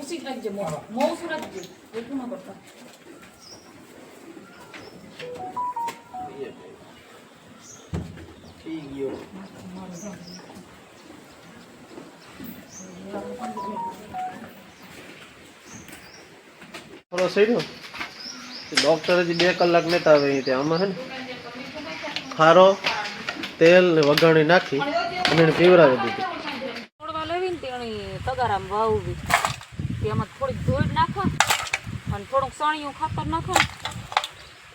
ઉસી રાખજે મો મો ઉસી રાખજે એટલું ના કરતા થઈ ગયો બે કલાક લેતા આવે ત્યાં આમાં હે ને ખારો તેલ ને વઘાણી નાખી અને પીવરાવી દીધી તેણી વાવવી તેમાં થોડીક ધોઈ નાખો અને થોડુંક સણિયું ખાતર નાખો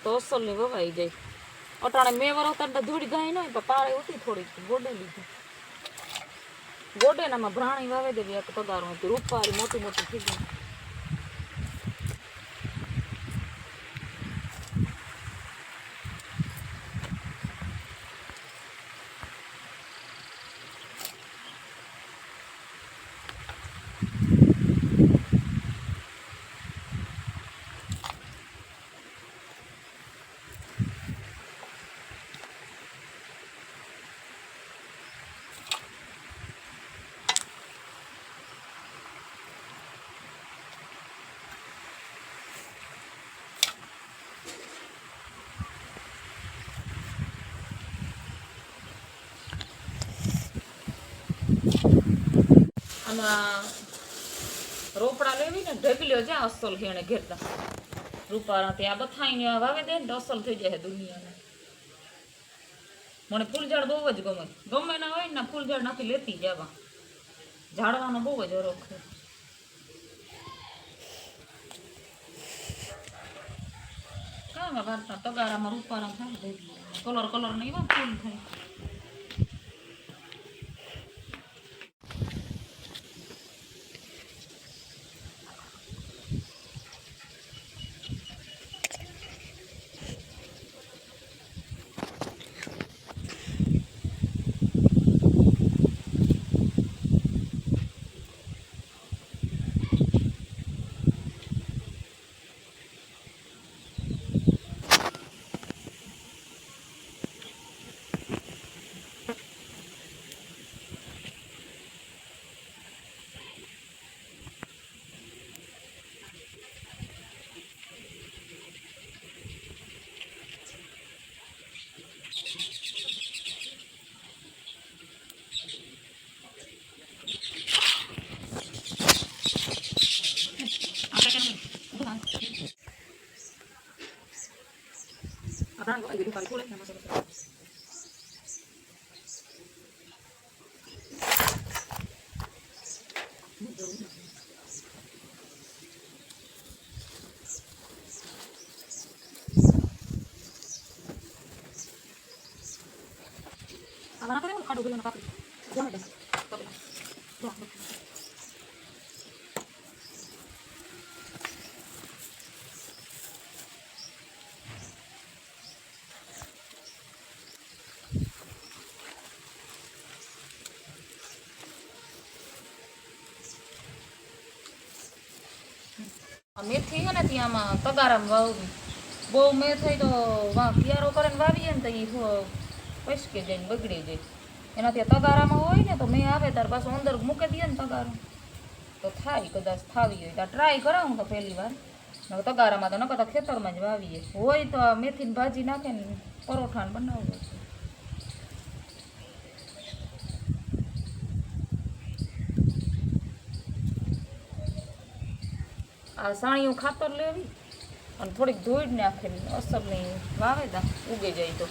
તો અસલની વવાઈ જાય. અટાણે મેં વરવતા ધૂળી ગાય ન તો પાળે ઉતી થોડીક ગોડે લીધી. ગોડેનામાં ભ્રાણી વાવી દેવી એક પગાર હતી રૂપારી મોટી મોટી થઈ ગઈ આમાં રોપડા લેવી ને ઢગલ્યો જ્યાં અસલ હેણે ઘેરતા. રૂપારા ત્યાં બથાઈને વાવે દે ને અસલ થઈ જાય દુનિયાને. મને ફૂલઝાડ બહુ જ ગમે. ગમે ના હોય ને ફૂલઝાડ નાખી લેતી જવા. ઝાડવાનો બહુ જ હરોખ છે. કામ વાર્તા તગારામાં રૂપારા થાય કલર કલર નહીં ફૂલ થાય. Kalau nak kau nak kau dulu nak kau, jangan dah. ને તગારામાં વાવવી. બહુ મેં થઈ તો કિયારો કરીને વાવીએ ને તો એ પસકે જાય ને બગડી જાય. એનાથી તગારામાં હોય ને તો મેં આવે ત્યારે પાછું અંદર મૂકી દઈએ ને તગારો. તો થાય કદાચ થાવી હોય. તો ટ્રાય કરાવું તો પહેલી વાર. તગારામાં તો નકર તો ખેતરમાં જ વાવીએ. હોય તો મેથીની ભાજી નાખે ને પરોઠાને બનાવવું આ સાણિયું ખાતર લેવી અને થોડીક ધોઈ અસર નહીં વાવે તા ઉગે જાય તો.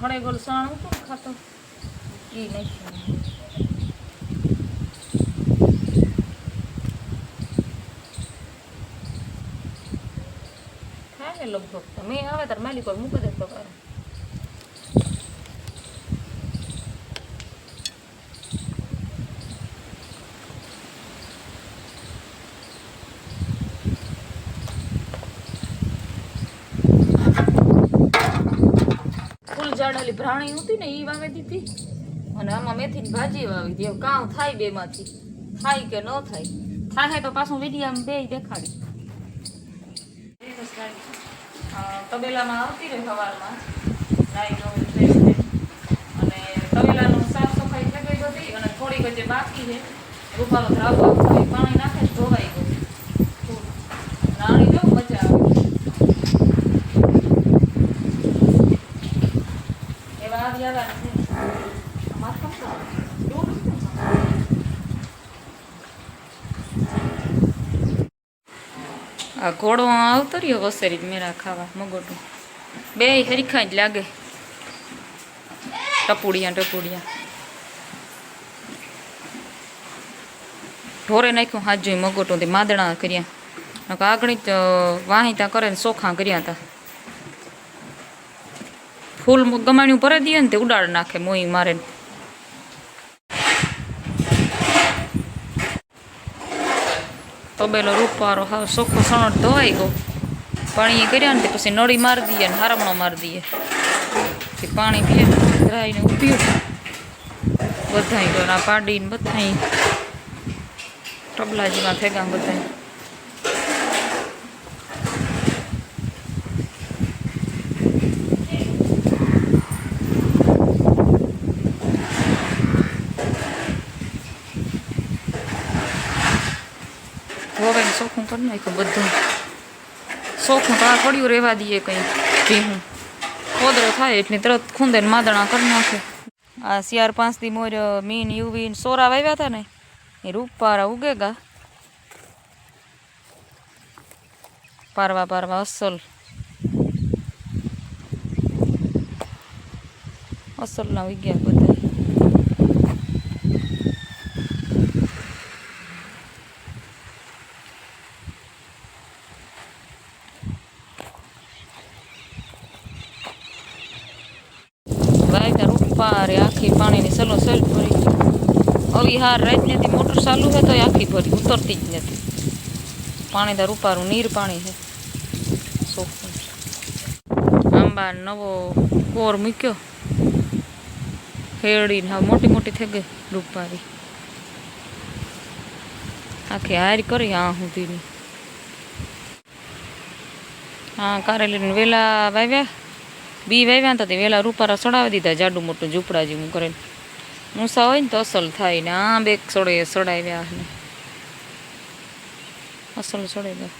હળે ગોલ સાણું તો ખાતર એ નાખ્યું. લગભગ. તો મેં આવે તાર માલિક પર મૂકી દે તો ઉજાડેલી ભ્રાણી હતી ને એ વાવે દીધી. અને આમાં મેથી ની ભાજી વાવી હતી કામ થાય બેમાંથી. થાય કે ન થાય. થાય તો પાછું વિડીયામાં બે દેખાડી. તબેલામાં આવતી રહે સવારમાં નાઈ ફ્રેશ થઈ અને તબેલાનું સાફ સફાઈ થઈ ગઈ બધી અને થોડીક જે બાકી છે. રૂપાલો ધરાવો પાણી નાખે ધોવાઈ ગયું. Thank જો મજા આવે એવા આવી આવ્યા છે અમારે કેમ તો એવું નથી. આ ઘોડો આવતો રહ્યો વસેરી મેરા ખાવા, મગોટું. બે હરીખા જ લાગે. ટપુડિયા ટપુડિયા. ઢોરે નાખ્યું હાથ જોઈ મગોટું તે માદણા કર્યા. આગળ વાહિતા કરે ને સોખા કર્યા હતા. ફૂલ ગમાણ્યું ભરે દઈએ ને તે ઉડાડ નાખે મોઈ મારે. તબેલો રૂપવાળો હાવ સોખો સણટ ધોવાઈ ગયો. પાણી કર્યા ને પછી નળી મારી દઈએ ને હારમણો મારી દઈએ. પછી પાણી પીએ ધરાઈને ઉભ્યું બધાય ગયો આ પાડીને બધાય. ટબલાજીમાં થેગા બધાય. ધોવાઈને ચોખ્ખું કરી નાખ્યું બધું. ચોખ્ખું તો આ પડ્યું રહેવા દઈએ કંઈ. ભીહું. ખોદરો થાય એટલે તરત ખૂંદે ને માદણા કરી નાખે. આ શિયાર પાંચ દી મોર મીન, યુવી સોરા વાવ્યા હતા ને, એ રૂપારા ઉગેગા. પારવા પારવા અસલ. અસલના ઉગ્યા બધા. પાણીની સેલ ભરી હવે હાર રાત નથી મોટર ચાલુ છે તો આખી ભરી, ઉતરતી જ નથી. પાણી તાર રૂપારું નીર પાણી છે. આંબા નવો કોર મૂક્યો. ખેડીને હા મોટી મોટી થઈ ગઈ રૂપારી. આખી હારી કરી આ સુધીની. હા કારેલીને વેલા વાવ્યા. બી વાવ્યા ને તો વેલા રૂપારા ચડાવી દીધા જાડું મોટું ઝૂંપડા જેવું કરીને મૂસા હોય ને તો અસલ થાય ને. આ બે સોડે સડાવ્યા ને અસલ સડાવ્યા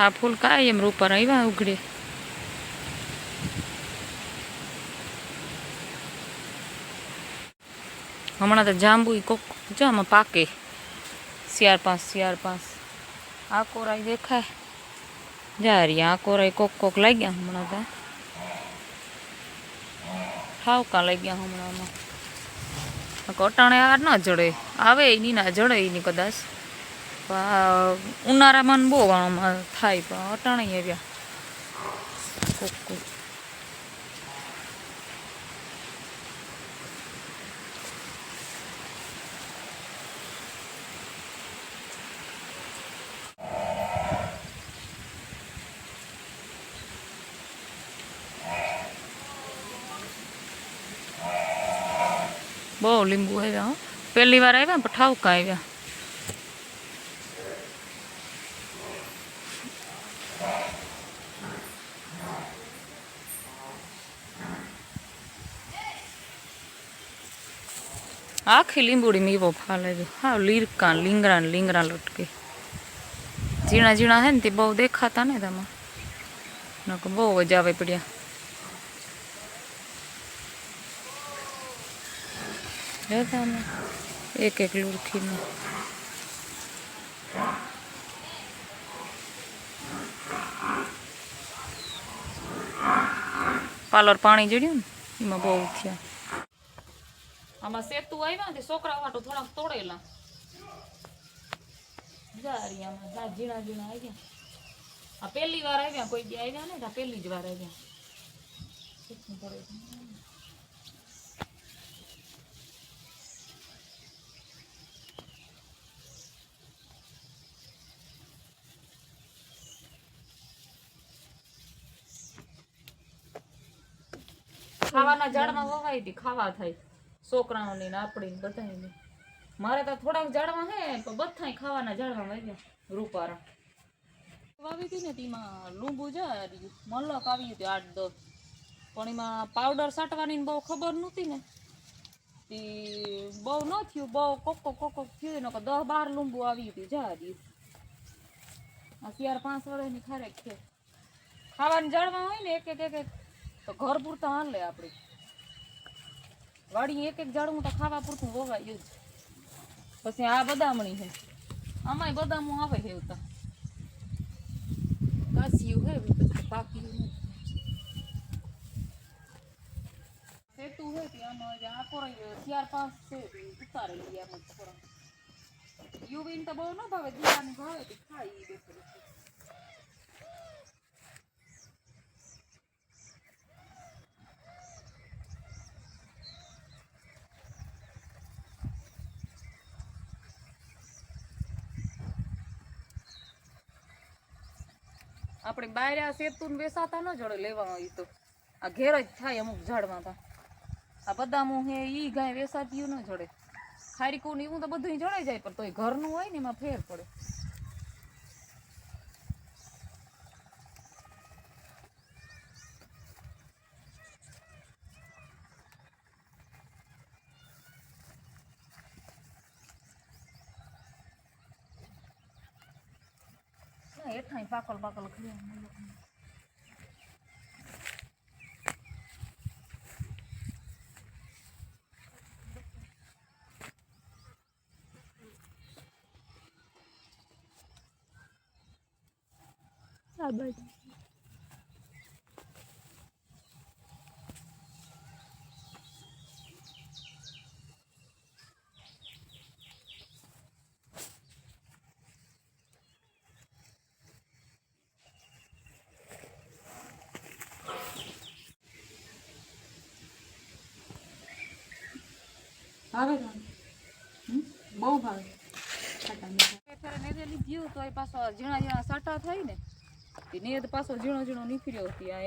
આ ફૂલ કાંઈ એમ રૂપર આવ્યા ઉઘડે. હમણાં તો જાંબુ કોક જો આમાં પાકે. શિયાર પાંચ શિયાર પાંચ. આ કોરાય દેખાય. જારી આ કોરાય કોક કોક લાગ્યા હમણાં તો. ઠાવકા લાગ્યા હમણાંમાં. અટાણે આ ન જડે. આવે એની ના જડે એની કદાચ. ઉનાળામાં બહુ થાય, પણ અટાણે આવ્યા. કોક કોક. બહુ લીંબુ આવ્યા, હો. પહેલી વાર આવ્યા ને પણ ઠાવકા આવ્યા. આખી લીંબુડી મીવો ફાલે છે. હા લીરકા લીંગરા ને લીંગરા લટકે. ઝીણા ઝીણા હે ને તે બહુ દેખાતા ને તેમાં. નકર બહુ જ આવે પડ્યા. જોતા ને એક એક લુરખીનું. પાર્લર પાણી જડ્યું ને, એમાં બહુ થયા. આમાં સેતુ આવ્યા ને તે છોકરા વાટો થોડાક તોડેલા. જારી આમાં, જા ઝીણા ઝીણા આવ્યા. આ પહેલી વાર આવ્યા, કોઈ દી આવ્યા ને આ પહેલી જ વાર આવ્યા. ખાવાના ઝાડમાં વવાય હતી ખાવા થાય. છોકરાઓની ને આપણી ને બધાની મારે તો થોડાક ઝાડમાં હે તો બધા ખાવાના ઝાડમાં વાગ્યા. રૂપારા. વાવી હતી ને તેમાં લીંબુ જાય મલક આવી હતી આઠ દસ. પણ એમાં પાવડર છાંટવાની ને બહુ ખબર નહોતી ને. તે બહુ ન થયું બહુ કોકો કોકો થયું ને દસ બાર લીંબુ આવી હતી જા આ ચાર પાંચ વર્ષની ખારેક છે. ખાવાની જળમાં હોય ને એક એક એક તો ઘર પૂરતા હાલે આપણી વાડી એક એક ઝાડવું તો ખાવા પૂરતું વવાય જ. પછી આ બદામણી છે. આમાંય બદામું આવે છે એવું તો. કાચિયું હે પછી પાક્યું નથી. સેતું હે તે આમાં જે આ કોરાઈ ચાર પાંચ છે તે ઉતારે લઈએ આમાં થોડા. યુવીન તો બહુ ન ભાવે, દીવાની ભાવે તે ખાઈ ઈ આપણે બહાર આ સેતુન વેસાતા ન જોડે લેવા ઈ તો. આ ઘેર જ થાય અમુક ઝાડમાં તા. આ બદામું હે, ઈ ગાય વેસાતી ન જોડે. ખારીકું ને એવું તો બધું જડાઈ જાય, પણ તોય ઘરનું હોય ને એમાં ફેર પડે. thay ba col ba col kia abai ભાવે તને? બહુ ભાવે. થાય નેદ પાછો ઝીણો ઝીણો નીકળ્યો હતી આ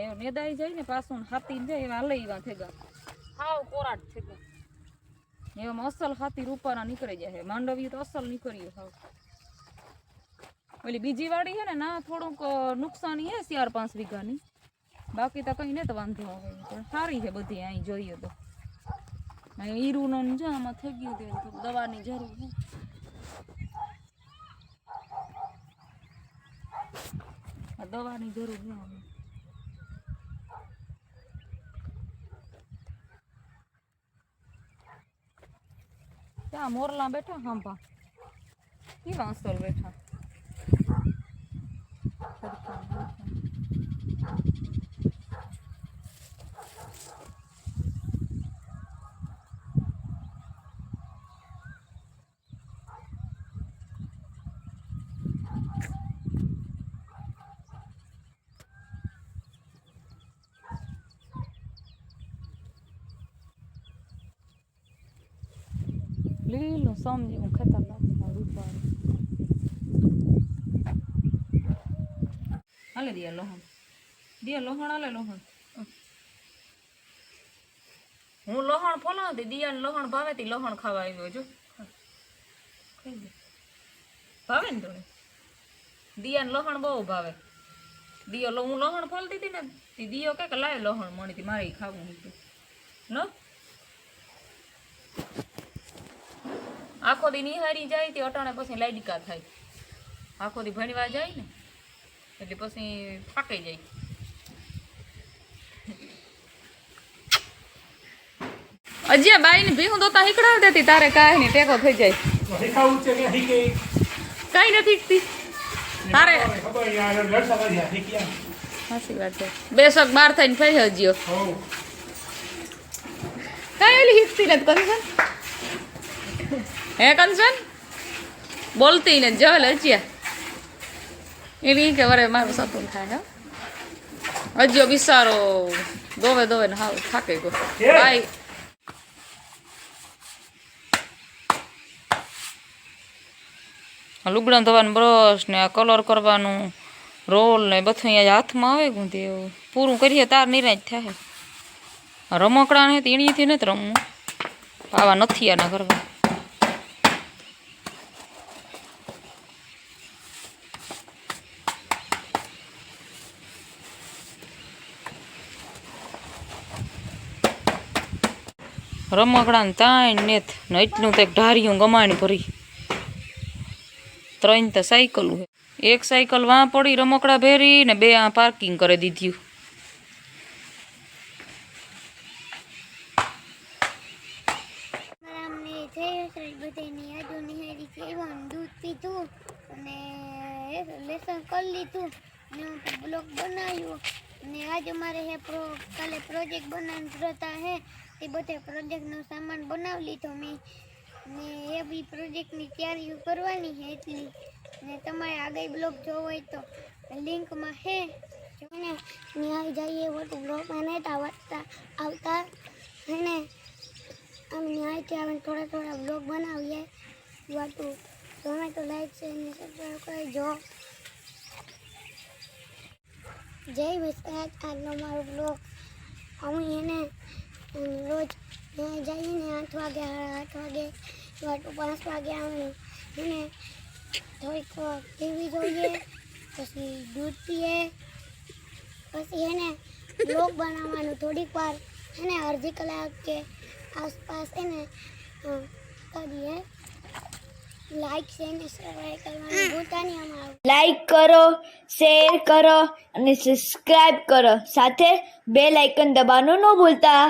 જાય ને, પાછું હાથી જાય, એવા હાલે થેગા હાવ કોરાટ થેગા એવામાં અસલ હાથી રૂપાના નીકળી જાય. માંડવી તો અસલ નીકળ્યું હાવ. ઓલી બીજી વાડી છે ને, ના, થોડુંક નુકસાની હે ચાર પાંચ વીઘાની. બાકી તો કઈ ને તો વાંધો સારી છે બધી, અહીં જોઈએ તો. અહીં ઈરુનો ને જો આમાં થઈ ગયું તે દવાની જરૂર છે. દવાની જરૂર છે આમાં. ત્યાં મોરલા બેઠા, હાંભા. કેવા અસલ બેઠા સરખા બેઠા. લીલું સમજી હું ખતરનાક રૂપારું હાલે દિયા લોહણ દિયા લોહણ હાલે લોહણ હું લોહણ ફોલાવતી દિયાને લોહણ ભાવેતી લોહણ ખાવા આવ્યો જો ભાવે ને તને દિયાને લોહણ બહુ ભાવે દિયો હું લોહણ ફોલતી હતી ને તે દિયો કે લાય લોહણ મળી હતી મારે ખાવું હતું ન આખો દી નિહારી જાય તે અટાણે પછી લાડિકા થાય. આખો દી ભણવા જાય ને એટલે પછી ફાકાઈ જાય. અજ્યા બાઈ ને ભીહું દોતા હીકડાવ દેતી તારે કાંઈ નહીં ટેકો થઈ જાય. શીખાવું છે કે શીખે કાંઈ નથી ઈકતી તારે ખબર યાર લડતા કર્યા શીખ્યા સાચી વાત છે. બે શક બાર થઈને ફેર હજ્યો હોવ. કાંઈ એલી હિકતી નથી કંચન હે કંચન બોલતી ને જલ હજ્યા એની કે વરે મારું સતું થાય હે હજ્યો બિસારો દોવે દોવે ને હાવ થાકી ગયો એ! બાય આ લુગડા ધોવાનું બ્રશ ને આ કલર કરવાનું રોલ ને બધું અહીંયા હાથમાં આવે ગુંધી એવું પૂરું કરીએ તાર નિરાજ થાય આ રમકડા ને તેણીથી નથી રમવું આવા નથી આના કરવા રમકડા ને તાણ ને એટલું તો એક ઢારિયું ગમાણી ભરી. ત્રણ તો સાયકલ એક સાયકલ વાં પડી, રમકડા ભેરી ને બે આ પાર્કિંગ કરી દીધું. લેસન કરી લીધું. બ્લોગ બનાવ્યો. અને આજ અમારે હે પ્રો, કાલે પ્રોજેક્ટ બનાવવાની શ્રદ્ધા હે. તે બધે પ્રોજેક્ટનો સામાન બનાવી લીધો મેં. ને એ બી પ્રોજેક્ટની તૈયારીઓ કરવાની છે એટલી. ને તમારે આગળ બ્લોગ જોવો હોય તો લિંકમાં હે. જોઈને ન્યાય જઈએ બધું બ્લોગમાં નહોતા વાંચતા આવતા અને આમ ન્યાયથી આવે થોડા થોડા બ્લોગ બનાવીએ. વાતું. ગમે તો લાઈક છે ને સબસ્ક્રાઈબ કરજો. જય વિશ્વાસ આજનો મારો બ્લોગ અમે એને રોજ જઈને આઠ વાગે આઠ વાગે પાંચ વાગે આવું. એને થોડીક ટીવી જોઈએ, પછી દૂધ પીએ, પછી એને બ્લોગ બનાવવાનું થોડીક વાર. એને અડધી કલાક કે આસપાસ એને કરીએ લાઈક કરવાનું ભૂલતા નહીં અમારું. લાઈક કરો શેર કરો અને સબસ્ક્રાઇબ કરો. સાથે બે લાઇકન દબાવવાનું ન ભૂલતા.